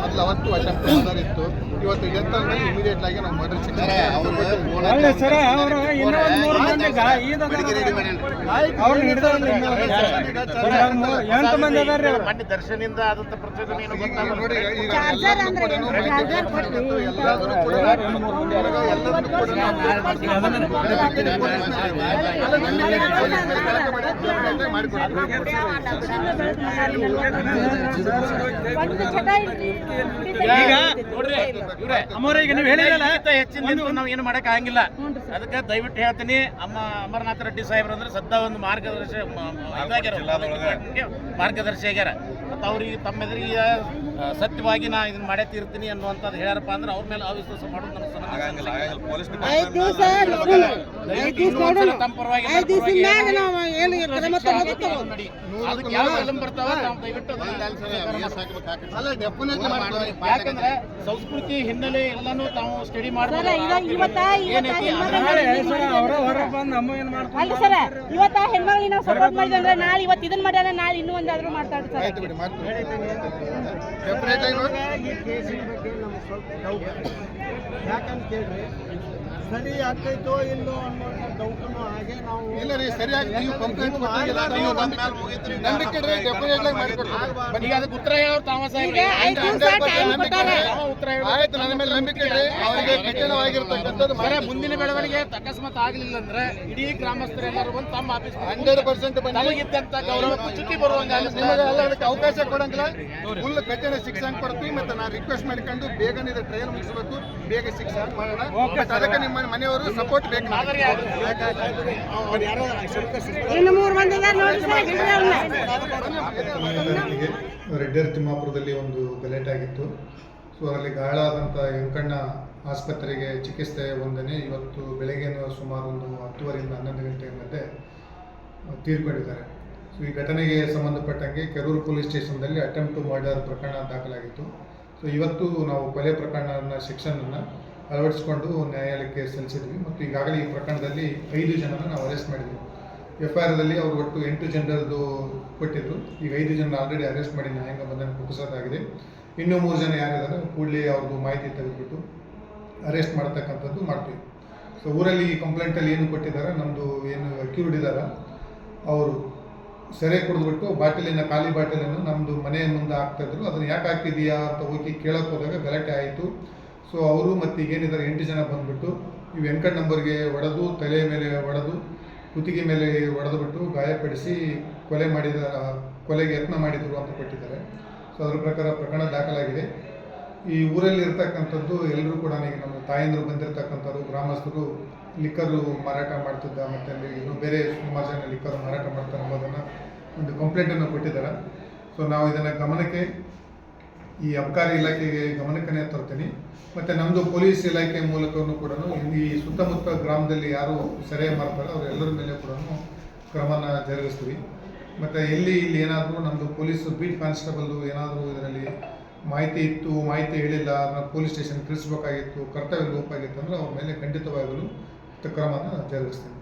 ಮೊದಲು ಅವತ್ತು ಅಟೆಂಪ್ಟ್ ಆಧಾರ ಇತ್ತು ಇವತ್ತು ಡೆತ್ ಆದ್ಮೇಲೆ ಇಮಿಡಿಯೇಟ್ ಆಗಿ ನಾವು ಮರ್ಡರ್ ಮೊನ್ನೆ ದರ್ಶನಿಂದ ಆದಂತ ಪ್ರಚೋದನೆ ಏನು ಗೊತ್ತಾಗಲ್ಲ. ನೋಡಿ ಈಗ ಎಲ್ಲದನ್ನೂ ಕೂಡ ಎಲ್ಲದನ್ನೂ ಕೂಡ ಈಗ ನೋಡ್ರಿ ಇವ್ರೆ ಅಮ್ಮವ್ರೆ ಈಗ ನೀವು ಹೇಳಿರಲ್ಲ ಹೆಚ್ಚಿನ ನಾವು ಏನು ಮಾಡಕ್ ಆಗಂಗಿಲ್ಲ. ಅದಕ್ಕೆ ದಯವಿಟ್ಟು ಹೇಳ್ತೀನಿ ಅಮ್ಮ ಅಮರನಾಥ ರೆಡ್ಡಿ ಸಾಹೇಬ್ರು ಅಂದ್ರೆ ಸದ್ದ ಒಂದು ಮಾರ್ಗದರ್ಶಿ ಮಾರ್ಗದರ್ಶಿ ಆಗ್ಯಾರ. ಮತ್ತು ಅವ್ರಿಗೆ ತಮ್ಮ ಎದುರಿಗೆ ಸತ್ಯವಾಗಿ ನಾ ಇದನ್ನ ಮಾಡೇ ತೀರ್ತೀನಿ ಅನ್ನುವಂಥದ್ದು ಹೇಳ್ಯಾರಪ್ಪ ಅಂದ್ರೆ ಅವ್ರ ಮೇಲೆ ಅವಿಶ್ವಾಸ ಮಾಡೋದು ನಮ್ಮ ಸಮಾಜ ಪೊಲೀಸ್ ತಮ್ಮ ಪರವಾಗಿ ಏನು ಕ್ರಮ ಅಲ್ಲ ಡೆಫಿನೆಟ್ಲಿ ಮಾಡ್ತೀವಿ ಯಾಕಂದ್ರೆ ಸಂಸ್ಕೃತಿ ಹಿನ್ನೆಲೆ ಎಲ್ಲಾನು ತಾವು ಸ್ಟಡಿ ಮಾಡ್ತಾರೆ ಅಲ್ಲ ಸರ ಇವತ್ತ ನಾವು ಸಪೋರ್ಟ್ ಮಾಡಿದ್ವಿ ಅಂದ್ರೆ ನಾಳೆ ಇವತ್ತು ಇದನ್ನ ಮಾಡ್ಯಾರ ನಾಳೆ ಇನ್ನೂ ಒಂದಾದ್ರೂ ಸರ್. ಈ ಕೇಸಿನ ಬಗ್ಗೆ ನಮ್ಗೆ ಸ್ವಲ್ಪ ಡೌಟ್ ಯಾಕಂತ ಕೇಳ್ರಿ ಸರಿ ಆಗ್ತೈತೋ ಇಲ್ಲೋ ಅನ್ನೋ ಡೌಟನ್ನು ಹಾಗೆ ಇಲ್ಲ ರೀ ಸರಿಯಾಗಿ ನೀವು ಕಂಪ್ಲೇಂಟ್ ಕೊಟ್ಟಿಲ್ಲ ನೀವು ನಂಬಿಕೆ ನಂಬಿಕೆ ಇಡ್ರಿ ಡೆಫಿನೆಟ್ ಆಗಿ ಮಾಡಿಕೊಡ್ತೀವಿ ಈಗ ಅದಕ್ಕೆ ಉತ್ತರ? ಆಯ್ತು ನನ್ನ ಮೇಲೆ ನಂಬಿಕೆ ಇಡ್ರಿ ಅವರಿಗೆ ಮರೆ ಮುಂದಿನ ಬೆಳವಣಿಗೆ ಅಕಸ್ಮಾತ್ ಆಗ್ಲಿಲ್ಲ ಅಂದ್ರೆ ಇಡೀ ಗ್ರಾಮಸ್ಥರೆಲ್ಲರೂ ಬಂದು ತಮ್ಮ ಆಫೀಸ್ ಹಂಡ್ರೆಡ್ ಪರ್ಸೆಂಟ್ ತಮಗಿದ್ದಂತ ಗೌರವ ಚುಕ್ಕಿ ಬರುವಂಗ ನಿಮಗೆ ಎಲ್ಲ ಅದಕ್ಕೆ ಅವಕಾಶ ಕೊಡಂಗಿಲ್ಲ. ಫುಲ್ ಕಠಿಣ ಶಿಕ್ಷೆ ಹಂಗ್ ಕೊಡ್ತೀವಿ ಮತ್ತೆ ನಾನು ರಿಕ್ವೆಸ್ಟ್ ಮಾಡ್ಕೊಂಡು ಬೇಗನೆ ಇದು ಟ್ರೈನ್ ಮುಗಿಸ್ಬೇಕು. ಬೇಗ ಶಿಕ್ಷೆ ಹಂಗ್ ಮಾಡೋಣ. ಅದಕ್ಕೆ ನಿಮ್ಮ ಮನೆಯವರು ಸಪೋರ್ಟ್ ಬೇಕು. ಇನ್ನು ರೆಡ್ಡರ್ ತಿಮ್ಮಾಪುರದಲ್ಲಿ ಒಂದು ಗಲೇಟ್ ಆಗಿತ್ತು. ಸೊ ಅಲ್ಲಿ ಗಾಯಾಳಾದಂಥ ವೆಂಕಣ್ಣ ಆಸ್ಪತ್ರೆಗೆ ಚಿಕಿತ್ಸೆ ಹೊಂದನೆ ಇವತ್ತು ಬೆಳಗ್ಗೆನೂ ಸುಮಾರು ಒಂದು ಹತ್ತುವರೆಯಿಂದ ಹನ್ನೊಂದು ಗಂಟೆ ಮಧ್ಯೆ ತೀರ್ಕೊಂಡಿದ್ದಾರೆ. ಸೊ ಈ ಘಟನೆಗೆ ಸಂಬಂಧಪಟ್ಟಂಗೆ ಕೆರೂರು ಪೊಲೀಸ್ ಸ್ಟೇಷನ್ದಲ್ಲಿ ಅಟೆಂಪ್ಟ್ ಟು ಮರ್ಡರ್ ಪ್ರಕರಣ ದಾಖಲಾಗಿತ್ತು. ಸೊ ಇವತ್ತು ನಾವು ಕೊಲೆ ಪ್ರಕರಣನ ಸೆಕ್ಷನನ್ನು ಅಳವಡಿಸಿಕೊಂಡು ನ್ಯಾಯಾಲಯಕ್ಕೆ ಸಲ್ಲಿಸಿದ್ವಿ ಮತ್ತು ಈಗಾಗಲೇ ಈ ಪ್ರಕರಣದಲ್ಲಿ ಐದು ಜನರನ್ನು ನಾವು ಅರೆಸ್ಟ್ ಮಾಡಿದ್ವಿ. ಎಫ್ ಐ ಆರ್ದಲ್ಲಿ ಅವರು ಒಟ್ಟು ಎಂಟು ಜನರದ್ದು ಕೊಟ್ಟಿದ್ರು. ಈಗ ಐದು ಜನ ಆಲ್ರೆಡಿ ಅರೆಸ್ಟ್ ಮಾಡಿ ನ್ಯಾಯಾಂಗ ಬಂಧನ ಒಪ್ಪಿಸೋದಾಗಿದೆ. ಇನ್ನೂ ಮೂರು ಜನ ಯಾರಿದ್ದಾರೆ ಕೂಡಲೇ ಅವ್ರದ್ದು ಮಾಹಿತಿ ತೆಗೆದುಬಿಟ್ಟು ಅರೆಸ್ಟ್ ಮಾಡ್ತಕ್ಕಂಥದ್ದು ಮಾಡ್ತೀವಿ. ಸೊ ಊರಲ್ಲಿ ಈ ಕಂಪ್ಲೇಂಟಲ್ಲಿ ಏನು ಕೊಟ್ಟಿದ್ದಾರೆ ನಮ್ಮದು ಏನು ಅಕ್ಯೂರ್ಡ್ ಇದ್ದಾರೆ, ಅವರು ಸೆರೆ ಕುಡಿದ್ಬಿಟ್ಟು ಬಾಟಲಿನ ಖಾಲಿ ಬಾಟಲನ್ನು ನಮ್ಮದು ಮನೆ ಮುಂದೆ ಹಾಕ್ತಾಯಿದ್ರು ಅದನ್ನು ಯಾಕೆ ಹಾಕಿದೀಯಾ ಅಂತ ಹೋಗಿ ಕೇಳಕ್ಕೆ ಹೋದಾಗ ಗಲಾಟೆ ಆಯಿತು. ಸೊ ಅವರು ಮತ್ತು ಈಗೇನಿದ್ದಾರೆ, ಎಂಟು ಜನ ಬಂದುಬಿಟ್ಟು, ಈ ವೆಂಕಟ್ ನಂಬರ್ಗೆ ಒಡೆದು, ತಲೆ ಮೇಲೆ ಒಡೆದು, ಕುತ್ತಿಗೆ ಮೇಲೆ ಒಡೆದುಬಿಟ್ಟು ಗಾಯಪಡಿಸಿ ಕೊಲೆ ಮಾಡಿದ, ಕೊಲೆಗೆ ಯತ್ನ ಮಾಡಿದರು ಅಂತ ಕೊಟ್ಟಿದ್ದಾರೆ. ಸೊ ಅದ್ರ ಪ್ರಕಾರ ಪ್ರಕರಣ ದಾಖಲಾಗಿದೆ. ಈ ಊರಲ್ಲಿ ಇರ್ತಕ್ಕಂಥದ್ದು ಎಲ್ಲರೂ ಕೂಡ ನಮ್ಮ ತಾಯಂದರು ಬಂದಿರತಕ್ಕಂಥವ್ರು, ಗ್ರಾಮಸ್ಥರು ಲಿಕ್ಕರು ಮಾರಾಟ ಮಾಡ್ತಿದ್ದ, ಮತ್ತು ಅಲ್ಲಿ ಇನ್ನೂ ಬೇರೆ ಸುಮಾರು ಜನ ಲಿಕ್ಕರು ಮಾರಾಟ ಮಾಡ್ತಾರೆ ಅನ್ನೋದನ್ನು ಒಂದು ಕಂಪ್ಲೇಂಟನ್ನು ಕೊಟ್ಟಿದ್ದಾರೆ. ಸೊ ನಾವು ಇದನ್ನು ಗಮನಕ್ಕೆ ಈ ಅಬಕಾರಿ ಇಲಾಖೆಗೆ ಗಮನಕ್ಕನೇ ತರ್ತೀನಿ. ಮತ್ತು ನಮ್ಮದು ಪೊಲೀಸ್ ಇಲಾಖೆ ಮೂಲಕವೂ ಕೂಡ ಈ ಸುತ್ತಮುತ್ತ ಗ್ರಾಮದಲ್ಲಿ ಯಾರು ಸೆರೆ ಮಾಡ್ತಾರೆ ಅವರೆಲ್ಲರ ಮೇಲೆ ಕೂಡ ಕ್ರಮನ ಜರುಗಿಸ್ತೀವಿ. ಮತ್ತು ಎಲ್ಲಿ ಇಲ್ಲಿ ಏನಾದರೂ ನಮ್ಮದು ಪೊಲೀಸ್ ಬೀಟ್ ಕಾನ್ಸ್ಟೇಬಲ್ದು ಏನಾದರೂ ಇದರಲ್ಲಿ ಮಾಹಿತಿ ಇತ್ತು, ಮಾಹಿತಿ ಹೇಳಿಲ್ಲ, ಅದನ್ನ ಪೊಲೀಸ್ ಸ್ಟೇಷನ್ ತಿಳಿಸ್ಬೇಕಾಗಿತ್ತು ಕರ್ತವ್ಯ ಲೋಪ ಆಗಿತ್ತು ಅಂದರೆ ಅವ್ರ ಮೇಲೆ ಖಂಡಿತವಾಗಲೂ ಕ್ರಮನ ಜರುಗಿಸ್ತೀವಿ